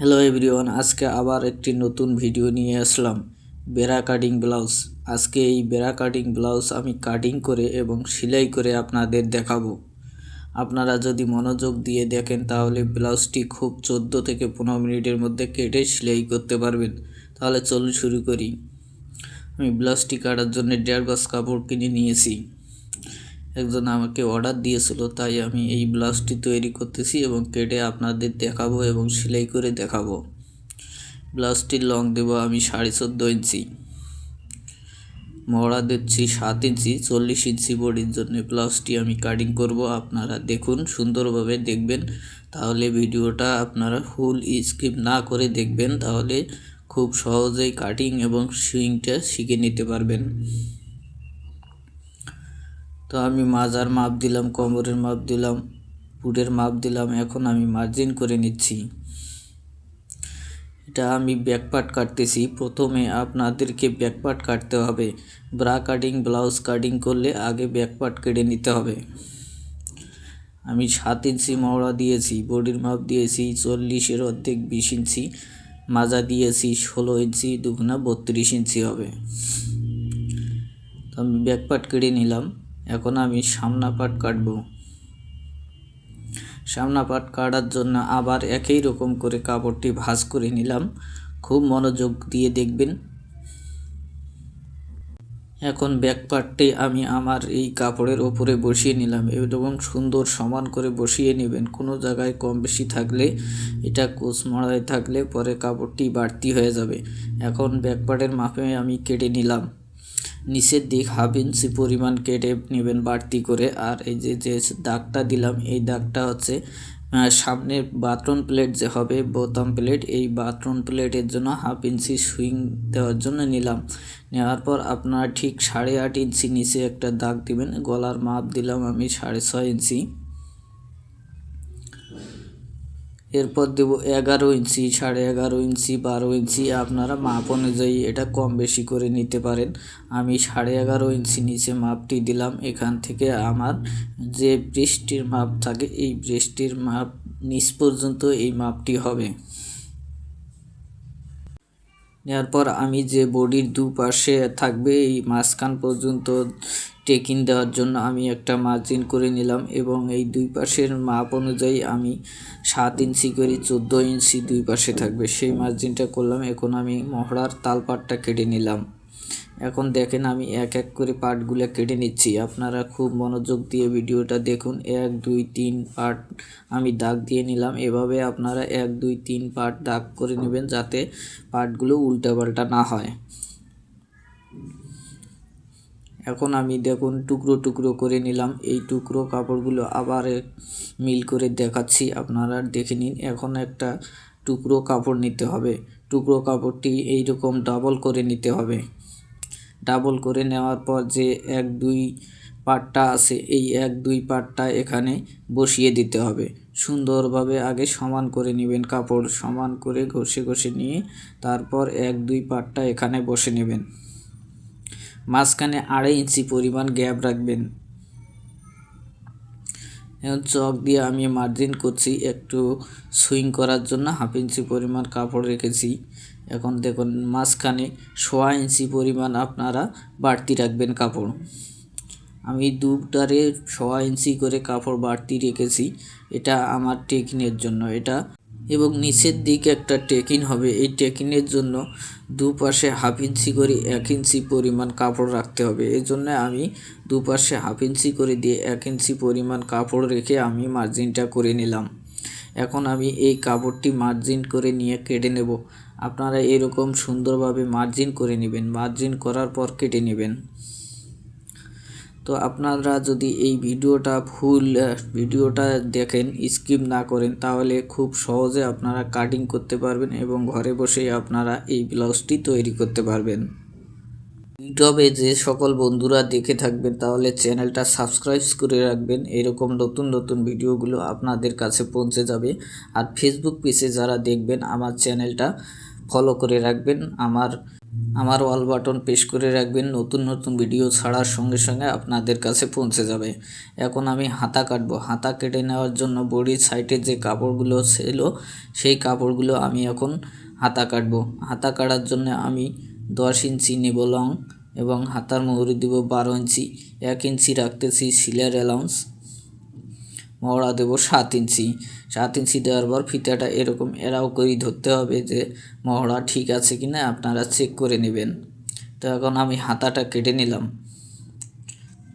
Hello everyone আজকে আবার একটি নতুন ভিডিও নিয়ে আসলাম। বেড়া কাটিং ব্লাউজ আজকে এই বেড়া কাটিং ব্লাউজ আমি কাটিং করে এবং সেলাই করে আপনাদের দেখাবো। আপনারা যদি মনোযোগ দিয়ে দেখেন, তাহলে ব্লাউজটি খুব চোদ্দ থেকে পনেরো মিনিটের মধ্যে কেটে সেলাই করতে পারবেন। তাহলে চলুন শুরু করি। আমি ব্লাউজটি কাটার জন্য দেড় গজ কাপড় কিনে নিয়েছি। একজন আমাকে অর্ডার দিয়েছিল, তাই আমি এই ব্লাউজটি তৈরি করতেছি এবং কেটে আপনাদের দেখাবো এবং সেলাই করে দেখাবো। ব্লাউজটির লং দেবো আমি সাড়ে চোদ্দ ইঞ্চি। মহড়া দিচ্ছি সাত ইঞ্চি, চল্লিশ ইঞ্চি বডির জন্য ব্লাউজটি আমি কাটিং করব। আপনারা দেখুন, সুন্দরভাবে দেখবেন। তাহলে ভিডিওটা আপনারা ফুল স্কিপ না করে দেখবেন, তাহলে খুব সহজেই কাটিং এবং সুইংটা শিখে নিতে পারবেন। তো আমি মাজার মাপ দিলাম কোমরের মাপ দিলাম পুটের মাপ দিলাম, এখন আমি মার্জিন করে নিচ্ছি। এটা আমি ব্যাকপার্ট কাটতেছি। প্রথমে আপনাদেরকে ব্যাকপার্ট কাটতে হবে। ব্রা কাটিং ব্লাউজ কাটিং করলে আগে ব্যাকপার্ট কেটে নিতে হবে। আমি সাত ইঞ্চি মহড়া দিয়েছি বডির মাপ দিয়েছি, চল্লিশের অর্ধেক বিশ ইঞ্চি, মাজা দিয়েছি, ষোলো ইঞ্চি দুগুনা বত্রিশ ইঞ্চি হবে। তো আমি ব্যাকপার্ট কেটে নিলাম। এখন আমি সামনা পাট কাটবো। সামনা পাট কাটার জন্য আবার একই রকম করে কাপড়টি ভাঁজ করে নিলাম। খুব মনোযোগ দিয়ে দেখবেন। এখন ব্যাক পার্টটি আমি আমার এই কাপড়ের ওপরে বসিয়ে নিলাম এবং সুন্দর সমান করে বসিয়ে নেবেন। কোনো জায়গায় কম বেশি থাকলে, এটা কোচ মড়ায় থাকলে পরে কাপড়টি বাড়তি হয়ে যাবে। এখন ব্যাক পার্টের মাপে আমি কেটে নিলাম। নিচের দিক হাফ ইঞ্চি পরিমাণ কেটে নেবেন বাড়তি করে। আর এই যে যে দাগটা দিলাম, এই দাগটা হচ্ছে সামনের বাথরুম প্লেট যে হবে, বোতাম প্লেট, এই বাথরুম প্লেটের জন্য হাফ ইঞ্চি সুইং দেওয়ার জন্য নিলাম। নেওয়ার পর আপনারা ঠিক সাড়ে আট ইঞ্চি নিচে একটা দাগ দিবেন। গলার মাপ দিলাম আমি সাড়ে ছয় ইঞ্চি। এরপর দেব এগারো ইঞ্চি, সাড়ে এগারো ইঞ্চি, বারো ইঞ্চি। আপনারা মাপ অনুযায়ী এটা কম বেশি করে নিতে পারেন। আমি সাড়ে এগারো ইঞ্চি নিচে মাপটি দিলাম। এখান থেকে আমার যে বৃষ্টির মাপ থাকে, এই বৃষ্টির মাপ নিচ পর্যন্ত এই মাপটি হবে। নেওয়ার পর আমি যে বডির দুপাশে থাকবে, এই মাঝখান পর্যন্ত টেকিং দেওয়ার জন্য আমি একটা মার্জিন করে নিলাম এবং এই দুই পাশের মাপ অনুযায়ী আমি সাত ইঞ্চি করে চোদ্দ ইঞ্চি দুই পাশে থাকবে। সেই মার্জিনটা করলাম। এখন আমি মহড়ার তালপাটটা কেটে নিলাম। এখন দেখেন আমি এক এক করে পার্টগুলো কেটে নিচ্ছি। আপনারা খুব মনোযোগ দিয়ে ভিডিওটা দেখুন। এক, দুই, তিন পার্ট আমি দাগ দিয়ে নিলাম। এভাবে আপনারা এক, দুই, তিন পার্ট দাগ করে নেবেন যাতে পার্টগুলো উল্টাপাল্টা না হয়। এখন আমি দেখুন টুকরো টুকরো করে নিলাম। এই টুকরো কাপড়গুলো আবার মিল করে দেখাচ্ছি। আপনারা দেখে নিন, এখন একটা টুকরো কাপড় নিতে হবে। টুকরো কাপড়টি এই রকম ডাবল করে নিতে হবে। ডাবল করে নেওয়ার পর যে এক, দুই পাটটা আছে, এই এক, দুই পাটটা এখানে বসিয়ে দিতে হবে। সুন্দরভাবে আগে সমান করে নেবেন কাপড়, সমান করে ঘষে ঘষে নিয়ে তারপর এক, দুই পাটটা এখানে বসে নেবেন। মাঝখানে আড়াই ইঞ্চি পরিমাণ গ্যাপ রাখবেন। এখন চক দিয়ে আমি মার্জিন করছি, একটু সুইং করার জন্য হাফ ইঞ্চি পরিমাণ কাপড় রেখেছি। এখন দেখুন, মাঝখানে সোয়া ইঞ্চি পরিমাণ আপনারা বাড়তি রাখবেন কাপড়। আমি দুটারে সোয়া ইঞ্চি করে কাপড় বাড়তি রেখেছি, এটা আমার টেকিনের জন্য। এটা এবং নিচের দিকে একটা টেকিন হবে, এই টেকিনের জন্য দুপাশে হাফ ইঞ্চি করে এক ইঞ্চি পরিমাণ কাপড় রাখতে হবে। এই জন্য আমি দুপাশে হাফ ইঞ্চি করে দিয়ে এক ইঞ্চি পরিমাণ কাপড় রেখে আমি মার্জিনটা করে নিলাম। এখন আমি এই কাপড়টি মার্জিন করে নিয়ে কেটে নেব। আপনারা এরকম সুন্দরভাবে মার্জিন করে নেবেন মার্জিন করার পর কেটে নেবেন। তো আপনারা যদি এই ভিডিওটা ফুল ভিডিওটা দেখেন স্কিপ না করেন, তাহলে খুব সহজে আপনারা কাটিং করতে পারবেন এবং ঘরে বসেই আপনারা এই ব্লাউজটি তৈরি করতে পারবেন। ইউটিউবে যে সকল বন্ধুরা দেখে থাকবেন, তাহলে চ্যানেলটা সাবস্ক্রাইব করে রাখবেন। এরকম নতুন নতুন ভিডিওগুলো আপনাদের কাছে পৌঁছে যাবে। আর ফেসবুক পেজে যারা দেখবেন, আমার চ্যানেলটা ফলো করে রাখবেন। আমার আমার অল বাটন প্রেস করে রাখবেন। নতুন নতুন ভিডিও ছাড়ার সঙ্গে সঙ্গে আপনাদের কাছে পৌঁছে যাবে। এখন আমি হাতা কাটবো। হাতা কেটে নেওয়ার জন্য বডির সাইডে যে কাপড়গুলো ছিল, সেই কাপড়গুলো আমি এখন হাতা কাটবো। হাতা কাটার জন্য আমি দশ ইঞ্চি নেব লং এবং হাতার মুহুরি দিব বারো ইঞ্চি। এক ইঞ্চি রাখতেছি সিলার অ্যালাউন্স মহড়া দেবো সাত ইঞ্চি। সাত ইঞ্চি দেওয়ার পর ফিতাটা এরকম এরাও করেই ধরতে হবে যে মহড়া ঠিক আছে কি না, আপনারা চেক করে নেবেন। তো এখন আমি হাতাটা কেটে নিলাম।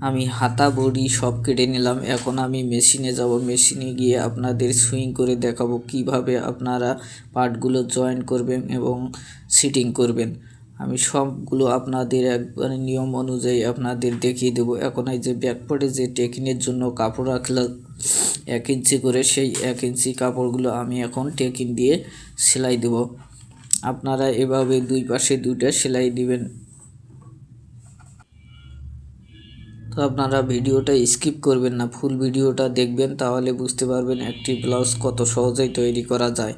আমি হাতা, বড়ি সব কেটে নিলাম। এখন আমি মেশিনে যাব। মেশিনে গিয়ে আপনাদের সুইং করে দেখাবো কীভাবে আপনারা পার্টগুলো জয়েন করবেন এবং সিটিং করবেন। আমি সবগুলো আপনাদের একবারে নিয়ম অনুযায়ী আপনাদের দেখিয়ে দেবো। এখন এই যে ব্যাকপার্টে যে টেকিনের জন্য কাপড় রাখলাম, এক ইঞ্চি করে সেই এক ইঞ্চি কাপড়গুলো আমি এখন টেকিন দিয়ে সেলাই দেব। আপনারা এভাবে দুই পাশে দুইটা সেলাই দিবেন। তো আপনারা ভিডিওটা স্কিপ করবেন না, ফুল ভিডিওটা দেখবেন, তাহলে বুঝতে পারবেন একটি ব্লাউজ কত সহজেই তৈরি করা যায়।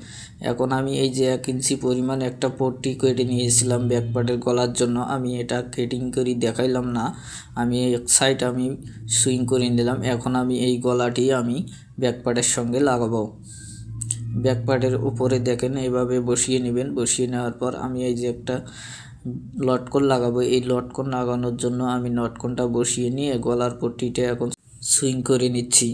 এখন আমি এই যে এক ইঞ্চি পরিমাণ একটা পট্টি কেটে নিয়েছিলাম ব্যাকপার্টের গলার জন্য, আমি এটা কেটিং করি দেখাইলাম না, আমি এক সাইড আমি সুইং করে নিলাম, এখন আমি এই গলাটি আমি ব্যাকপার্টের সঙ্গে লাগাবো। ব্যাকপার্টের উপরে দেখেন, এইভাবে বসিয়ে নেবেন। বসিয়ে নেওয়ার পর আমি এই যে একটা লটকন লাগাবো। এই লটকন লাগানোর জন্য আমি নটকনটা বসিয়ে নিয়ে গলার পট্টিটা এখন সুইং করে নিচ্ছি।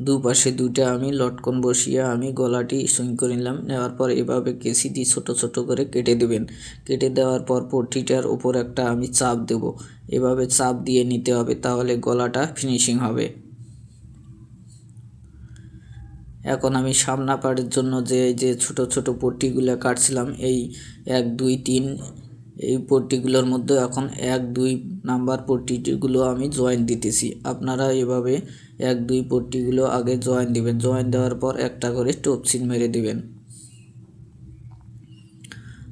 দুপাশে দুইটা আমি লটকন বসিয়ে আমি গলাটি সুইং করে নিলাম। নেওয়ার পর এভাবে কেসি দিয়ে ছোটো ছোটো করে কেটে দেবেন। কেটে দেওয়ার পর পট্টিটার উপর একটা আমি চাপ দেব। এভাবে চাপ দিয়ে নিতে হবে, তাহলে গলাটা ফিনিশিং হবে। এখন আমি সামনা পাড়ের জন্য যে যে ছোট ছোট পট্টিগুলো কাটছিলাম, এই এক, দুই, তিন, এই পট্টিগুলোর মধ্যে এখন এক, দুই নাম্বার পট্টিগুলো আমি জয়েন দিতেছি। আপনারা এভাবে এক, দুই পট্টিগুলো আগে জয়েন দিবেন। জয়েন দেওয়ার পর একটা করে টপসিন মেরে দিবেন।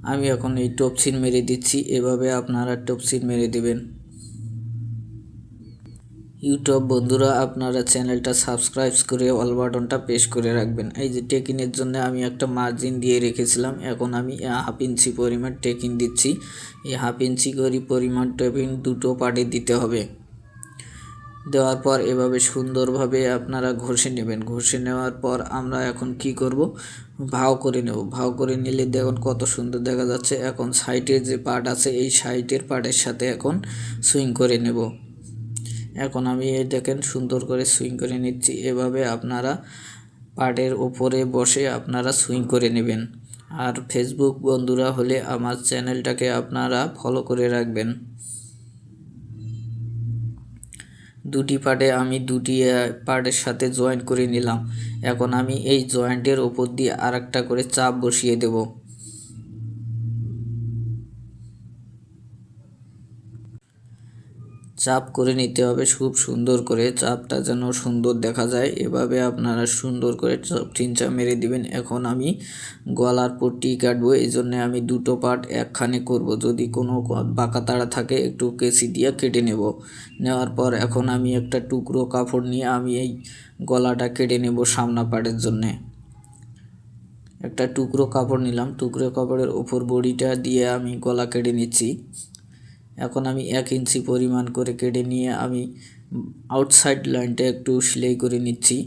আমি এখন এই টপসিন মেরে দিচ্ছি। এভাবে আপনারা টপসিন মেরে দিবেন। ইউটিউব বন্ধুরা, আপনারা চ্যানেলটা সাবস্ক্রাইব করে অল বাটনটা প্রেস করে রাখবেন। এই যে টেকিনের জন্য আমি একটা মার্জিন দিয়ে রেখেছিলাম। এখন আমি হাফ ইঞ্চি পরিমাণ টেকিন দিচ্ছি। এই হাফ ইঞ্চি করে পরিমাণ টেকিন দুটো পার্টে দিতে হবে। দেওয়ার পর এভাবে সুন্দরভাবে আপনারা ঘষে নেবেন। ঘষে নেওয়ার পর আমরা এখন কি করব? ভাও করে নেব। ভাও করে নিলে দেখুন কত সুন্দর দেখা যাচ্ছে। এখন সাইটের যে পার্ট আছে, এই সাইটের পার্টের সাথে এখন সুইং করে নেব। এখন আমি এই দেখেন সুন্দর করে সুইং করে নিচ্ছি। এভাবে আপনারা পার্টের ওপরে বসে আপনারা সুইং করে নেবেন। আর ফেসবুক বন্ধুরা হলে আমার চ্যানেলটাকে আপনারা ফলো করে রাখবেন। দুটি পার্টে আমি দুটি পার্টের সাথে জয়েন্ট করে নিলাম। এখন আমি এই জয়েন্টের ওপর দিয়ে আর করে চাপ বসিয়ে দেবো। চাপ করে নিতে হবে, খুব সুন্দর করে চাপটা যেন সুন্দর দেখা যায়। এভাবে আপনারা সুন্দর করে তিন চাপ মেরে দিবেন। এখন আমি গলার পট্টি কাটবো, এই জন্যে আমি দুটো পার্ট একখানে করব। যদি কোনো বাঁকা তাড়া থাকে, একটু কেসি দিয়ে কেটে নেব। নেওয়ার পর এখন আমি একটা টুকরো কাপড় নিয়ে আমি এই গলাটা কেটে নেব সামনা পার্টের জন্যে। একটা টুকরো কাপড় নিলাম, টুকরো কাপড়ের ওপর বড়িটা দিয়ে আমি গলা কেটে নিচ্ছি। এখন আমি এক ইঞ্চি পরিমাণ করে কেটে নিয়ে আমি আউটসাইড লাইনটা একটু সেলাই করে নিচ্ছি।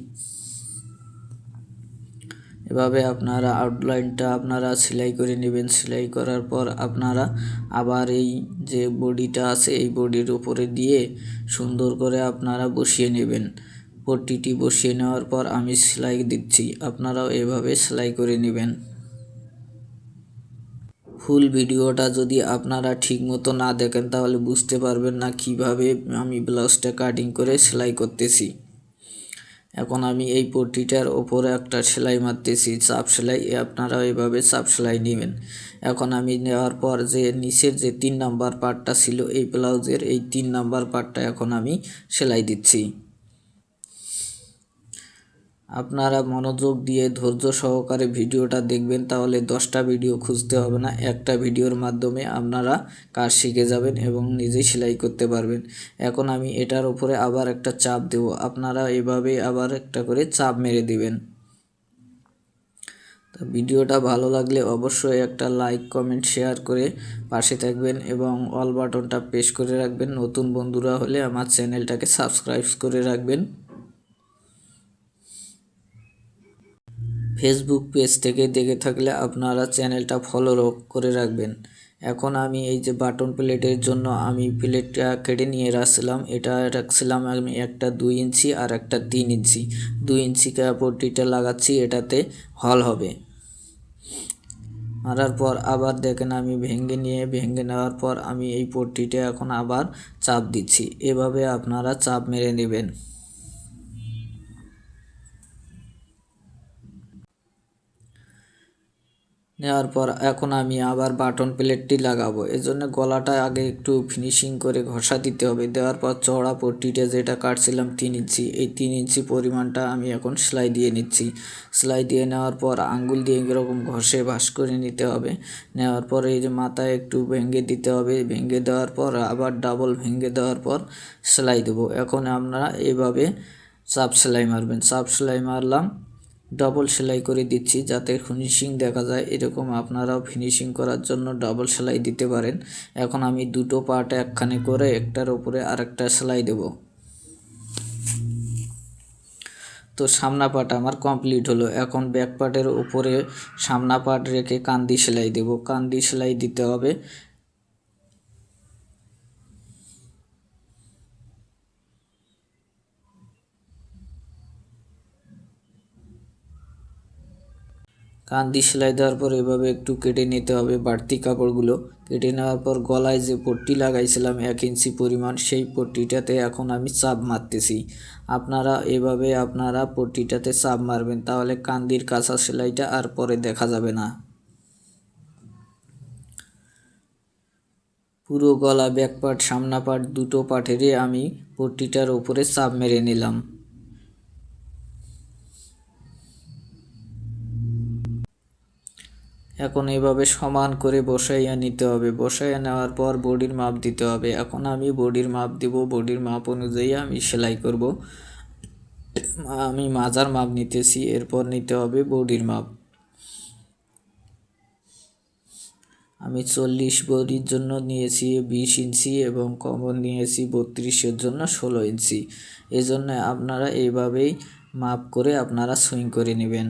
এভাবে আপনারা আউটলাইনটা আপনারা সেলাই করে নেবেন। সেলাই করার পর আপনারা আবার এই যে বডিটা আছে, এই বডির উপরে দিয়ে সুন্দর করে আপনারা বসিয়ে নেবেন। পট্টিটি বসিয়ে নেওয়ার পর আমি সেলাই দিচ্ছি। আপনারাও এভাবে সেলাই করে নেবেন। ফুল ভিডিওটা যদি আপনারা ঠিকমতো না দেখেন, তাহলে বুঝতে পারবেন না কীভাবে আমি ব্লাউজটা কাটিং করে সেলাই করতেছি। এখন আমি এই পট্টিটার ওপরে একটা সেলাই মারতেছি, চাপ সেলাই আপনারা এভাবে চাপ সেলাই নেবেন। এখন আমি নেওয়ার পর যে নিচের যে তিন নাম্বার পার্টটা ছিল, এই ব্লাউজের এই তিন নাম্বার পার্টটা এখন আমি সেলাই দিচ্ছি। আপনারা মনোযোগ দিয়ে ধৈর্য সহকারে ভিডিওটা দেখবেন, তাহলে দশটা ভিডিও খুঁজতে হবে না। একটা ভিডিওর মাধ্যমে আপনারা কাজ শিখে যাবেন এবং নিজেই সেলাই করতে পারবেন। এখন আমি এটার উপরে আবার একটা চাপ দেব। আপনারা এভাবে আবার একটা করে চাপ মেরে দিবেন। ভিডিওটা ভালো লাগলে অবশ্যই একটা লাইক, কমেন্ট, শেয়ার করে পাশে থাকবেন এবং অল বাটনটা প্রেস করে রাখবেন। নতুন বন্ধুরা হলে আমার চ্যানেলটাকে সাবস্ক্রাইব করে রাখবেন। ফেসবুক পেজ থেকে দেখে থাকলে আপনারা চ্যানেলটা ফলো করে রাখবেন। এখন আমি এই যে বাটন প্লেটের জন্য আমি প্লেটটা কেটে নিয়ে রাখছিলাম। এটা রাখছিলাম আমি একটা দুই ইঞ্চি আর একটা তিন ইঞ্চি। দুই ইঞ্চি কাপড়টিটা লাগাচ্ছি, এটাতে হল হবে। মারার পর আবার দেখেন আমি ভেঙে নিয়ে, ভেঙে নেওয়ার পর আমি এই পট্টিটা এখন আবার চাপ দিচ্ছি। এভাবে আপনারা চাপ মেরে নেবেন। নেওয়ার পর এখন আমি আবার বাটন প্লেটটি লাগাবো। এজন্য গলাটা আগে একটু ফিনিশিং করে ঘষা দিতে হবে। দেওয়ার পর চওড়া পট্টিটা যেটা কাটছিলাম তিন ইঞ্চি, এই তিন ইঞ্চি পরিমাণটা আমি এখন সেলাই দিয়ে নিচ্ছি। সেলাই দিয়ে নেওয়ার পর আঙ্গুল দিয়ে এরকম ঘষে ভাস করে নিতে হবে। নেওয়ার পর এই যে মাথায় একটু ভেঙে দিতে হবে। ভেঙে দেওয়ার পর আবার ডাবল ভেঙে দেওয়ার পর সেলাই দেবো। এখন আপনারা এভাবে চাপ সেলাই মারবেন। চাপ সেলাই মারলাম। ডবল সেলাই করে দিচ্ছি যাতে ফিনিশিং দেখা যায়। এরকম আপনারাও ফিনিশিং করার জন্য ডবল সেলাই দিতে পারেন। এখন আমি দুটো পার্ট একখানে করে একটার উপরে আরেকটা সেলাই দেব। তো সামনা পার্ট আমার কমপ্লিট হলো। এখন ব্যাক পার্টের উপরে সামনা পার্ট রেখে কান্দি সেলাই দেব। কান্দি সেলাই দিতে হবে। কান্দি সেলাই দেওয়ার পর এভাবে একটু কেটে নিতে হবে। বাড়তি কাপড়গুলো কেটে নেওয়ার পর গলায় যে পট্টি লাগাইছিলাম এক ইঞ্চি পরিমাণ, সেই পট্টিটাতে এখন আমি চাপ মারতেছি। আপনারা এভাবে আপনারা পট্টিটাতে চাপ মারবেন, তাহলে কান্দির কাঁচা সেলাইটা আর পরে দেখা যাবে না। পুরো গলা, ব্যাক পার্ট, সামনা পার্ট, দুটো পার্টেরই আমি পট্টিটার ওপরে চাপ মেরে নিলাম। এখন এইভাবে সমান করে বসাইয়া নিতে হবে। বসাইয়া নেওয়ার পর বডির মাপ দিতে হবে। এখন আমি বডির মাপ দিব, বডির মাপ অনুযায়ী আমি সেলাই করব। আমি মাজার মাপ নিতেছি, এরপর নিতে হবে বডির মাপ। আমি চল্লিশ বডির জন্য নিয়েছি বিশ ইঞ্চি এবং কমন নিয়েছি বত্রিশের জন্য ষোলো ইঞ্চি। এজন্য আপনারা এইভাবেই মাপ করে আপনারা সুইং করে নেবেন।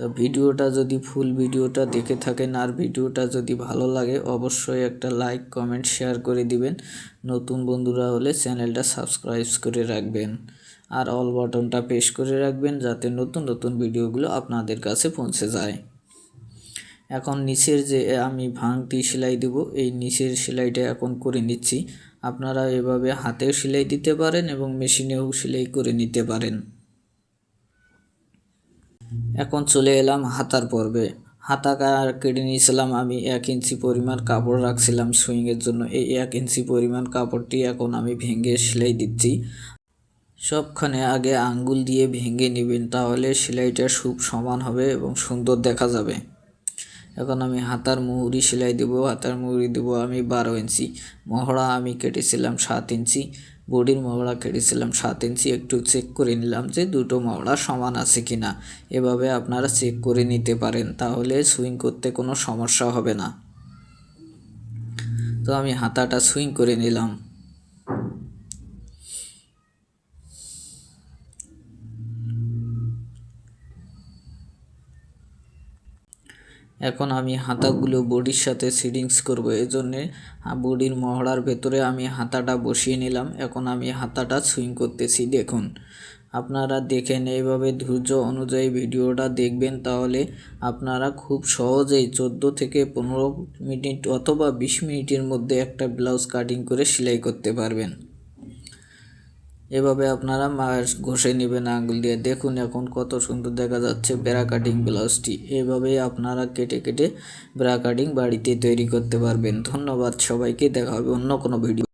তো ভিডিওটা যদি ফুল ভিডিওটা দেখে থাকেন আর ভিডিওটা যদি ভালো লাগে, অবশ্যই একটা লাইক, কমেন্ট, শেয়ার করে দিবেন। নতুন বন্ধুরা হলে চ্যানেলটা সাবস্ক্রাইব করে রাখবেন আর অল বাটনটা প্রেস করে রাখবেন যাতে নতুন নতুন ভিডিওগুলো আপনাদের কাছে পৌঁছে যায়। এখন নিচের যে আমি ভাঙটি সেলাই দেব, এই নিচের সেলাইটা এখন করে নিচ্ছি। আপনারা এভাবে হাতেও সেলাই দিতে পারেন এবং মেশিনেও সেলাই করে নিতে পারেন। এখন চলে এলাম হাতার পর্বে। হাতা কেটে নিয়েছিলাম আমি এক ইঞ্চি পরিমাণ কাপড় রাখছিলাম সুইংয়ের জন্য। এই এক ইঞ্চি পরিমাণ কাপড়টি এখন আমি ভেঙে সেলাই দিচ্ছি। সবখানে আগে আঙ্গুল দিয়ে ভেঙে নেবেন, তাহলে সেলাইটা খুব সমান হবে এবং সুন্দর দেখা যাবে। এখন আমি হাতার মুহুরি সেলাই দেবো। হাতার মুহুরি দেবো আমি বারো ইঞ্চি। মহড়া আমি কেটেছিলাম সাত ইঞ্চি। বডির মহড়া কেটেছিলাম সাত ইঞ্চি একটু চেক করে নিলাম যে দুটো মহড়া সমান আছে কি না এভাবে আপনারা চেক করে নিতে পারেন, তাহলে সুইং করতে কোনো সমস্যা হবে না। তো আমি হাতাটা সুইং করে নিলাম। এখন আমি হাতাগুলো বডির সাথে সিডিংস করব, এজন্যে বডির মহড়ার ভেতরে আমি হাতাটা বসিয়ে নিলাম। এখন আমি হাতাটা সুইং করতেছি, দেখুন। আপনারা দেখেন এইভাবে ধৈর্য অনুযায়ী ভিডিওটা দেখবেন, তাহলে আপনারা খুব সহজেই চোদ্দ থেকে পনেরো মিনিট অথবা বিশ মিনিটের মধ্যে একটা ব্লাউজ কাটিং করে সেলাই করতে পারবেন। এভাবে আপনারা মাছ ঘষে নেবেন আঙুল দিয়ে। দেখুন এখন কত সুন্দর দেখা যাচ্ছে ব্রা কাটিং ব্লাউজটি। এভাবেই আপনারা কেটে কেটে ব্রা কাটিং বাড়িতে তৈরি করতে পারবেন। ধন্যবাদ সবাইকে। দেখা হবে অন্য কোনো ভিডিও